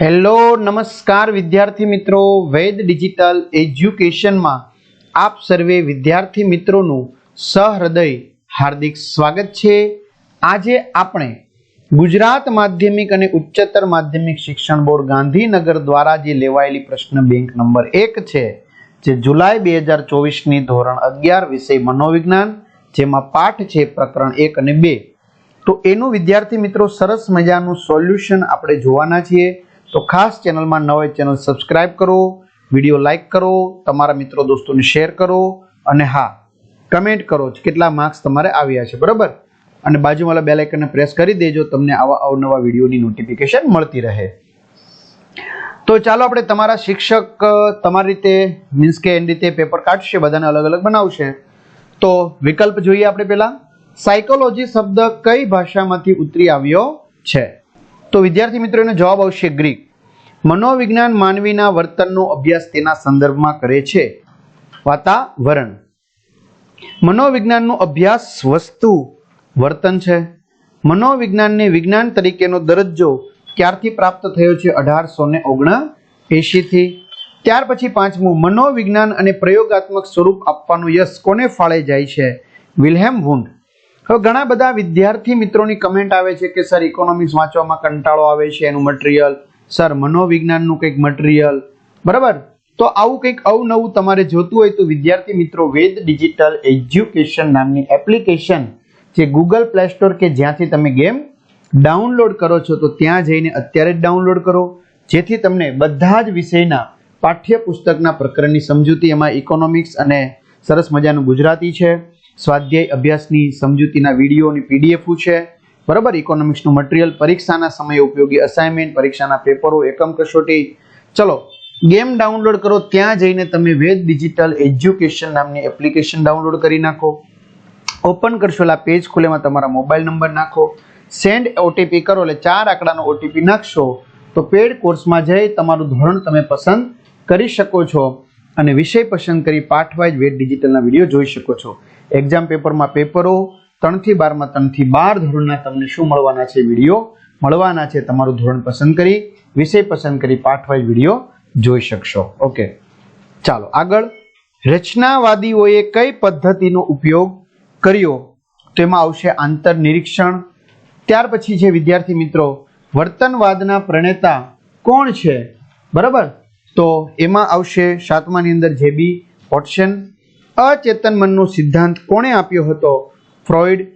Hello, નમસ્કાર વિદ્યાર્થી મિત્રો. વેદ ડિજિટલ એજ્યુકેશનમાં આપ સર્વે વિદ્યાર્થી મિત્રોનું સહૃદય, હાર્દિક સ્વાગત છે. આજે આપણે ગુજરાત માધ્યમિક અને ઉચ્ચતર માધ્યમિક શિક્ષણ બોર્ડ ગાંધીનગર દ્વારા જે લેવાયેલી પ્રશ્ન બેંક નંબર એક છે, જે જુલાઈ બે હજાર ચોવીસની ધોરણ અગિયાર વિષય મનોવિજ્ઞાન, જેમાં પાઠ છે પ્રકરણ એક અને બે. તો એનું વિદ્યાર્થી મિત્રો સરસ મજાનું સોલ્યુશન આપણે જોવાના છીએ. તો ખાસ ચેનલમાં ન ચેનલ સબસ્ક્રાઇબ કરો, વીડિયો લાઇક કરો, તમારા મિત્રો દોસ્તોને શેર કરો અને હા, કમેન્ટ કરો કેટલા માર્ક્સ તમારે આવ્યા છે, બરાબર? અને બાજુવાળા બેલ આઇકનને પ્રેસ કરી દેજો, તમને આવા અવનવા વિડીયોની નોટિફિકેશન મળતી રહે. તો ચાલો આપણે તમારા શિક્ષક તમારી રીતે મીન્સ કે એની રીતે પેપર કાઢશે, બધાને અલગ અલગ બનાવશે. તો વિકલ્પ જોઈએ આપણે પહેલા. સાયકોલોજી શબ્દ કઈ ભાષામાંથી ઉતરી આવ્યો છે? તો વિદ્યાર્થી મિત્રો એનો જવાબ આવશે ગ્રીક. મનોવિજ્ઞાન માનવીના વર્તનનો અભ્યાસ તેના સંદર્ભમાં કરે છે. વાતાવરણ. મનોવિજ્ઞાનનો અભ્યાસ વસ્તુ, વર્તન છે. મનોવિજ્ઞાનને વિજ્ઞાન તરીકેનો દરજ્જો ક્યારથી પ્રાપ્ત થયો છે? અઢારસો ને થી. ત્યાર પછી પાંચમું, મનોવિજ્ઞાન અને પ્રયોગાત્મક સ્વરૂપ આપવાનું યશ કોને ફાળે જાય છે? વિલ્હેમ વુન્ડ હવે ઘણા બધા વિદ્યાર્થી મિત્રોની કમેન્ટ આવે છે કે સર ઇકોનોમિક્સ વાંચવામાં કંટાળો આવે છે, એનું મટીરિયલ સર મનોવિજ્ઞાનનું કંઈક મટીરિયલ બરાબર? તો આવું કંઈક અવનવું તમારે જોતું હોય તો વિદ્યાર્થી મિત્રો, વેદ ડિજિટલ એજ્યુકેશન નામની એપ્લિકેશન જે ગૂગલ પ્લે સ્ટોર કે જ્યાંથી તમે ગેમ ડાઉનલોડ કરો છો, તો ત્યાં જઈને અત્યારે જ ડાઉનલોડ કરો. જેથી તમને બધા જ વિષયના પાઠ્યપુસ્તકના પ્રકરણની સમજૂતી, એમાં ઇકોનોમિક્સ અને સરસ મજાનું ગુજરાતી છે. સ્વાધ્યાય અભ્યાસની સમજૂતીના વિડીયોની પીડીએફ છે. બરાબર? ઇકોનોમિક્સનું મટીરિયલ પરીક્ષાના સમયે ઉપયોગી અસાઇનમેન્ટ પરીક્ષાના પેપરો એકમ કસોટી. ચલો ગેમ ડાઉનલોડ કરો, ત્યાં જઈને તમે વેદ ડિજિટલ એજ્યુકેશન નામની એપ્લિકેશન ડાઉનલોડ કરી નાખો. ઓપન કરશો એટલે પેજ ખુલેમાં તમારા મોબાઈલ નંબર નાખો. સેન્ડ ઓટીપી કરો એટલે ચાર આંકડાનો ઓટીપી નાખશો. તો પેડ કોર્સમાં જઈ તમારું ધોરણ તમે પસંદ કરી શકો છો. અને વિષય પસંદ કરી પાઠ વાઇઝ વેદ ડિજિટલના વીડિયો જોઈ શકો છો. એક્ઝામ પેપરમાં પેપરો ત્રણથી બારમાં, ત્રણથી બાર ધોરણના તમને શું મળવાના છે વીડિયો? મળવાના છે તમારું ધોરણ પસંદ કરી, વિષય પસંદ કરી પાઠવાઈ વીડિયો જોઈ શકશો. ઓકે ચાલો, આગળ. રચનાવાદીઓએ કઈ પદ્ધતિનો ઉપયોગ કર્યો? તેમાં આવશે આંતર નિરીક્ષણ. ત્યાર પછી છે, વિદ્યાર્થી મિત્રો, વર્તનવાદના પ્રણેતા કોણ છે? બરાબર? તો એમાં આવશે સાતમાની અંદર જેબી વોટસન અચેતન મનનો સિદ્ધાંત કોણે આપ્યો હતો? ફ્રોઇડ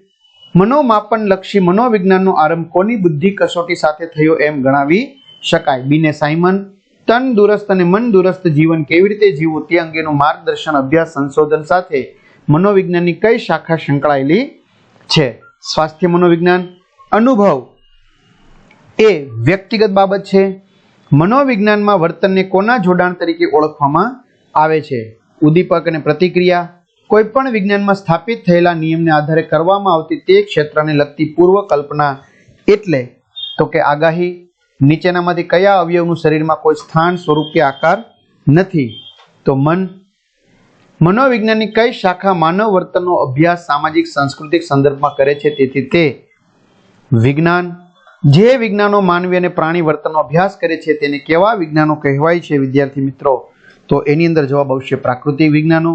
મનોમાપન લક્ષી મનોવિજ્ઞાનનો આરંભ કોની બુદ્ધિ કસોટી સાથે થયો એમ ગણાવી શકાય. બીને સાયમન, તન દુરસ્ત અને મન દુરસ્ત જીવન કેવી રીતે જીવવું તે અંગેનું માર્ગદર્શન, અભ્યાસ, સંશોધન સાથે મનોવિજ્ઞાનની કઈ શાખા સંકળાયેલી છે? સ્વાસ્થ્ય મનોવિજ્ઞાન, અનુભવ. એ વ્યક્તિગત બાબત છે. મનોવિજ્ઞાનમાં વર્તનને કોના જોડાણ તરીકે ઓળખવામાં આવે છે? ઉદ્દીપક અને પ્રતિક્રિયા કોઈ પણ વિજ્ઞાનમાં સ્થાપિત થયેલા નિયમને આધારે કરવામાં આવતી તે ક્ષેત્રને લગતી પૂર્વ કલ્પના એટલે તો કે આગાહી નીચેનામાંથી કયા અવયવનું શરીરમાં કોઈ સ્થાન સ્વરૂપ કે આકાર નથી, તો મન. મનોવિજ્ઞાનની કઈ શાખા માનવ વર્તનનો અભ્યાસ સામાજિક સાંસ્કૃતિક સંદર્ભમાં કરે છે, તેથી તે વિજ્ઞાન. જે વિજ્ઞાનો માનવી અને પ્રાણી વર્તનનો અભ્યાસ કરે છે, તેને કેવા વિજ્ઞાનો કહેવાય છે, વિદ્યાર્થી મિત્રો? તો એની અંદર જવાબ આવશે પ્રાકૃતિક વિજ્ઞાનો.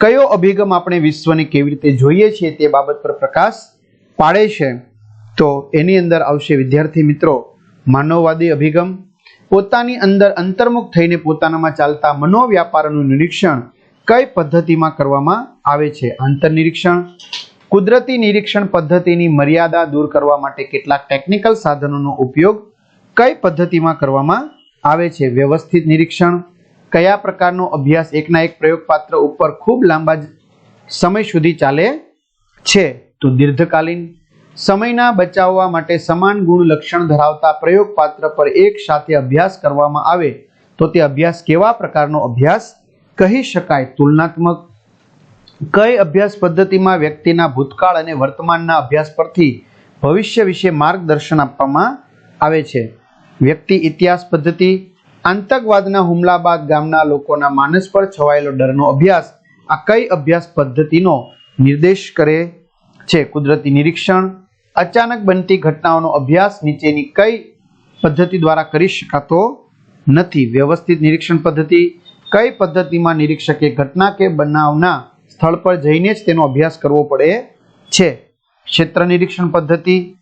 કયો અભિગમ આપણે વિશ્વને કેવી રીતે જોઈએ છીએ તે બાબત પર પ્રકાશ પાડે છે? તો એની અંદર આવશે વિદ્યાર્થી મિત્રો, માનવવાદી અભિગમ. પોતાની અંદર અંતર્મુખ થઈને પોતાનામાં ચાલતા મનોવ્યાપારનું નિરીક્ષણ કઈ પદ્ધતિમાં કરવામાં આવે છે? આંતરનિરીક્ષણ કુદરતી નિરીક્ષણ પદ્ધતિની મર્યાદા દૂર કરવા માટે કેટલાક ટેકનિકલ સાધનોનો ઉપયોગ કઈ પદ્ધતિમાં કરવામાં આવે છે? વ્યવસ્થિત નિરીક્ષણ કયા પ્રકારનો અભ્યાસ એકના એક પ્રયોગપાત્ર ઉપર ખૂબ લાંબા સમય સુધી ચાલે છે? તો દીર્ઘકાલીન સમયના બચાવવા માટે સમાન ગુણ લક્ષણ ધરાવતા પ્રયોગપાત્ર પર એક સાથે અભ્યાસ કરવામાં આવે તો તે અભ્યાસ કેવા પ્રકારનો અભ્યાસ કહી શકાય? તુલનાત્મક કઈ અભ્યાસ પદ્ધતિમાં વ્યક્તિના ભૂતકાળ અને વર્તમાનના અભ્યાસ પરથી ભવિષ્ય વિશે માર્ગદર્શન આપવામાં આવે છે? વ્યક્તિ ઇતિહાસ પદ્ધતિ આતંકવાદના હુમલા બાદ ગામના લોકોના માનસ પર છવાયેલો ડરનો અભ્યાસ આ કઈ અભ્યાસ પદ્ધતિનો નિર્દેશ કરે છે? કુદરતી નિરીક્ષણ, અચાનક બનતી ઘટનાઓનો અભ્યાસ નીચેની કઈ પદ્ધતિ દ્વારા કરી શકાતો નથી? વ્યવસ્થિત નિરીક્ષણ પદ્ધતિ, કઈ પદ્ધતિમાં નિરીક્ષકે ઘટના કે બનાવના સ્થળ પર જઈને જ તેનો અભ્યાસ કરવો પડે છે? ક્ષેત્ર નિરીક્ષણ પદ્ધતિ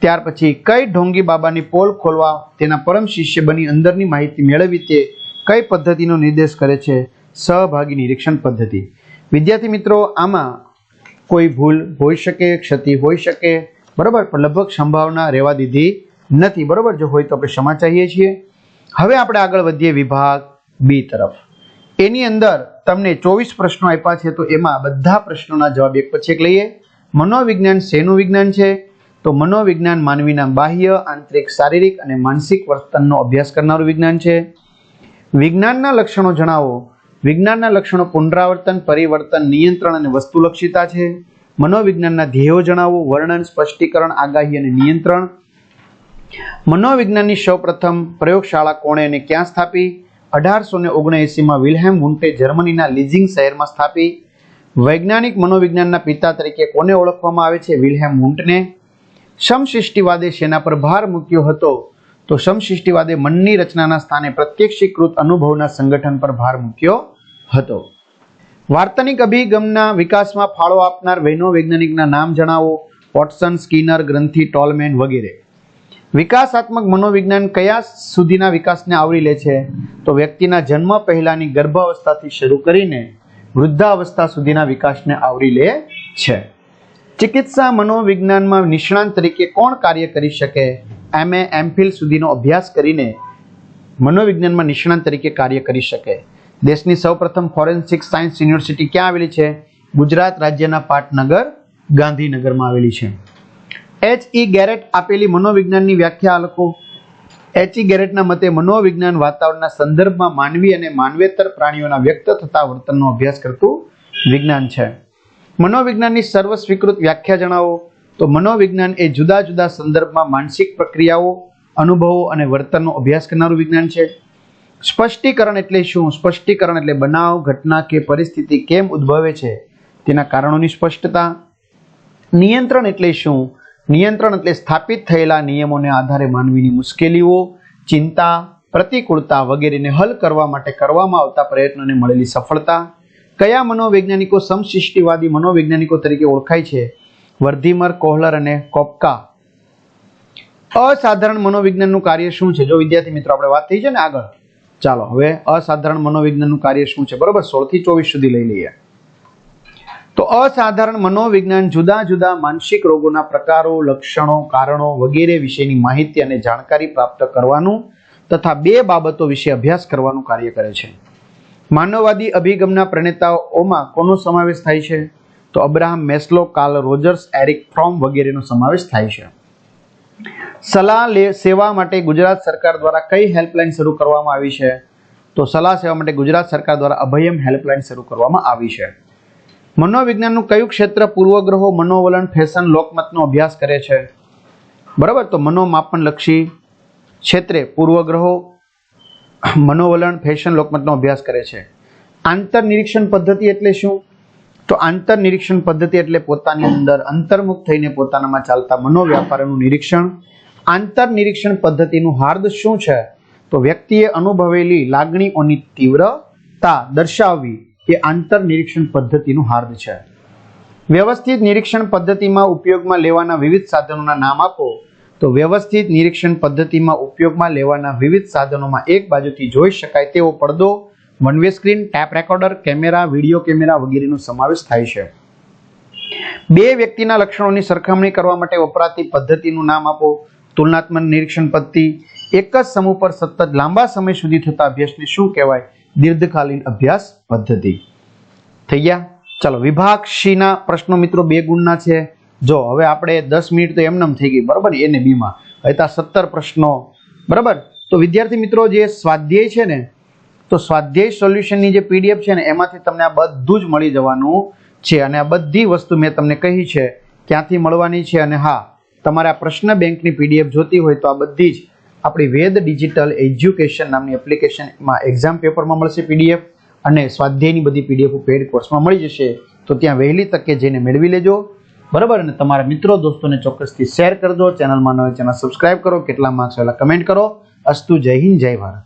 ત્યાર પછી કઈ ઢોંગી બાબાની પોલ ખોલવા તેના પરમ શિષ્ય બની અંદરની માહિતી મેળવી તે કઈ પદ્ધતિનો નિર્દેશ કરે છે? સહભાગી નિરીક્ષણ પદ્ધતિ. વિદ્યાર્થી મિત્રો, આમાં કોઈ ભૂલ હોઈ શકે, ક્ષતિ હોઈ શકે, બરાબર? પણ લગભગ સંભાવના રહેવા દીધી નથી, બરાબર? જો હોય તો આપણે ક્ષમા ચાહીએ છીએ. હવે આપણે આગળ વધીએ વિભાગ બી તરફ. એની અંદર તમને ચોવીસ પ્રશ્નો આપ્યા છે, તો એમાં બધા પ્રશ્નોના જવાબ એક પછી એક લઈએ. મનોવિજ્ઞાન, શેનું વિજ્ઞાન છે? તો મનોવિજ્ઞાન માનવીના બાહ્ય, આંતરિક, શારીરિક અને માનસિક વર્તનનો અભ્યાસ કરનારું વિજ્ઞાન છે. વિજ્ઞાનના લક્ષણો જણાવો. વિજ્ઞાનના લક્ષણો પુનરાવર્તન, પરિવર્તન, નિયંત્રણ અને વસ્તુલક્ષિતા છે. મનોવિજ્ઞાનના ધ્યેયો જણાવો. વર્ણન, સ્પષ્ટીકરણ, આગાહી અને નિયંત્રણ. મનોવિજ્ઞાનની સૌપ્રથમ પ્રયોગશાળા કોણે અને ક્યાં સ્થાપી? અઢારસો ને ઓગણએંસીમાં વિલ્હેમ વુન્ટે જર્મનીના લિઝિંગ શહેરમાં સ્થાપી. વૈજ્ઞાનિક મનોવિજ્ઞાનના પિતા તરીકે કોને ઓળખવામાં આવે છે? વિલ્હેમ હુન્ટને સમશિષ્ટિવાદે શેના પર ભાર મૂક્યો હતો, તો સમશિષ્ટિવાદે મનની રચનાના સ્થાને પ્રત્યક્ષીકૃત અનુભવના સંગઠન પર ભાર મૂક્યો હતો. વાર્તનિક અભિગમના વિકાસમાં ફાળો આપનાર વૈજ્ઞાનિકના નામ જણાવો, વોટસન, સ્કીનર, ગ્રંથિ, ટોલમેન વગેરે. વિકાસાત્મક મનોવિજ્ઞાન કયા સુધીના વિકાસને આવરી લે છે? તો વ્યક્તિના જન્મ પહેલાની ગર્ભાવસ્થાથી શરૂ કરીને વૃદ્ધાવસ્થા સુધીના વિકાસને આવરી લે છે. ચિકિત્સા મનોવિજ્ઞાનમાં નિષ્ણાંત તરીકે કોણ કાર્ય કરી શકે? એમએ એમફિલ સુધીનો અભ્યાસ કરીને મનોવિજ્ઞાનમાં નિષ્ણાંત તરીકે કાર્ય કરી શકે. દેશની સૌપ્રથમ ફોરેન્સિક સાયન્સ યુનિવર્સિટી ક્યાં આવેલી છે? ગુજરાત રાજ્યના પાટનગર, ગાંધીનગરમાં આવેલી છે. એચ. ઈ. ગેરેટ આપેલી મનોવિજ્ઞાનની વ્યાખ્યા લખો. એચ. ઈ. ગેરેટના મતે મનોવિજ્ઞાન વાતાવરણના સંદર્ભમાં માનવી અને માનવેતર પ્રાણીઓના વ્યક્ત થતા વર્તનનો અભ્યાસ કરતું વિજ્ઞાન છે. મનોવિજ્ઞાનની સર્વ સ્વીકૃત વ્યાખ્યા જણાવો. તો મનોવિજ્ઞાન એ જુદા જુદા સંદર્ભમાં માનસિક પ્રક્રિયાઓ, અનુભવો અને વર્તનનો અભ્યાસ કરનારું વિજ્ઞાન છે. સ્પષ્ટીકરણ એટલે શું? સ્પષ્ટીકરણ એટલે બનાવ, ઘટના કે પરિસ્થિતિ કેમ ઉદ્ભવે છે? તેના કારણોની સ્પષ્ટતા. નિયંત્રણ એટલે શું? નિયંત્રણ એટલે સ્થાપિત થયેલા નિયમોને આધારે માનવીની મુશ્કેલીઓ, ચિંતા, પ્રતિકૂળતા વગેરેને હલ કરવા માટે કરવામાં આવતા પ્રયત્નોને મળેલી સફળતા. કયા મનોવૈજ્ઞાનિકો સમશિષ્ટિવાદી મનોવૈજ્ઞાનિકો તરીકે ઓળખાય છે? વર્ધીમર, કોહલર અને કોપકા. અસાધારણ મનોવિજ્ઞાનનું કાર્ય શું છે? જો વિદ્યાર્થી મિત્રો, આપણે વાત થઈ છે ને આગળ. ચાલો, હવે અસાધારણ મનોવિજ્ઞાનનું કાર્ય શું છે? બરોબર સોળથી ચોવીસ સુધી લઈ લઈએ. તો અસાધારણ મનોવિજ્ઞાન જુદા જુદા માનસિક રોગોના પ્રકારો, લક્ષણો, કારણો વગેરે વિશેની માહિતી અને જાણકારી પ્રાપ્ત કરવાનું તથા બે બાબતો વિશે અભ્યાસ કરવાનું કાર્ય કરે છે. માનવવાદી અભિગમના પ્રણેતાઓમાં કોનો સમાવેશ થાય છે? તો Abraham Maslow, Carl Rogers, Erich Fromm વગેરેનો સમાવેશ થાય છે. સલાહ લે, સેવા માટે ગુજરાત સરકાર દ્વારા કઈ હેલ્પલાઇન શરૂ કરવામાં આવી છે? તો સલાહ સેવા માટે ગુજરાત સરકાર દ્વારા અભયમ હેલ્પલાઇન શરૂ કરવામાં આવી છે. મનોવિજ્ઞાનનું કયું ક્ષેત્ર પૂર્વગ્રહો મનોવલણ, ફેશન, લોકમતનો અભ્યાસ કરે છે? બરાબર? તો મનોમાપનલક્ષી ક્ષેત્રે પૂર્વગ્રહો મનોવલણ, ફેશન, લોકમતનો અભ્યાસ કરે છે. આંતર નિરીક્ષણ પદ્ધતિ એટલે શું? તો આંતર નિરીક્ષણ પદ્ધતિ એટલે પોતાની અંદર અંતર્મુખ થઈને પોતાનામાં ચાલતા મનોવ્યાપારનું નિરીક્ષણ. આંતર નિરીક્ષણ પદ્ધતિનું હાર્દ શું છે? તો વ્યક્તિએ અનુભવેલી લાગણીઓની તીવ્રતા દર્શાવવી એ આંતર નિરીક્ષણ પદ્ધતિનું હાર્દ છે. વ્યવસ્થિત નિરીક્ષણ પદ્ધતિમાં ઉપયોગમાં લેવાના વિવિધ સાધનોના નામ આપો. તો વ્યવસ્થિત નિરીક્ષણ પદ્ધતિમાં ઉપયોગમાં લેવાના વિવિધ સાધનોમાં એક બાજુથી જોઈ શકાય તેવો પડદો, one way screen, tape recorder, camera, video camera વગેરેનો સમાવેશ થાય છે. બે વ્યક્તિના લક્ષણોની સરખામણી કરવા માટે વપરાતી પદ્ધતિનું નામ આપો. તુલનાત્મક નિરીક્ષણ પદ્ધતિ. એક જ સમૂહ પર સતત લાંબા સમય સુધી થતા અભ્યાસને શું કહેવાય? દીર્ઘકાલીન અભ્યાસ પદ્ધતિ. થઈ ગયા? ચાલો વિભાગ સી પ્રશ્નો મિત્રો બે ગુણના છે. જો, હવે આપણે દસ મિનિટ તો એમનેમ થઈ ગઈ, બરાબર? એને બીમાં. હવે ત્યાં સત્તર પ્રશ્નો, બરાબર? તો વિદ્યાર્થી મિત્રો, જે સ્વાધ્યાય છે ને, તો સ્વાધ્યાય સોલ્યુશનની જે પીડીએફ છે ને, એમાંથી તમને આ બધું જ મળી જવાનું છે. અને આ બધી વસ્તુ મેં તમને કહી છે, ક્યાંથી મળવાની છે? અને હા, તમારે આ પ્રશ્ન બેંકની પીડીએફ જોતી હોય તો આ બધી જ આપણી વેદ ડિજિટલ એજ્યુકેશન નામની એપ્લિકેશનમાં એક્ઝામ પેપરમાં મળશે પીડીએફ. અને સ્વાધ્યાયની બધી પીડીએફ પેડ કોર્સમાં મળી જશે. તો ત્યાં વહેલી તકે જઈને મેળવી લેજો. બરાબર? અને તમારા મિત્રો, દોસ્તોને ચોક્કસથી શેર કરજો. ચેનલમાં નવી ચેનલ સબસ્ક્રાઇબ કરો. કેટલા માર્ક્સ આવેલા કમેન્ટ કરો. અસ્તુ જય હિન્દ, જય ભારત.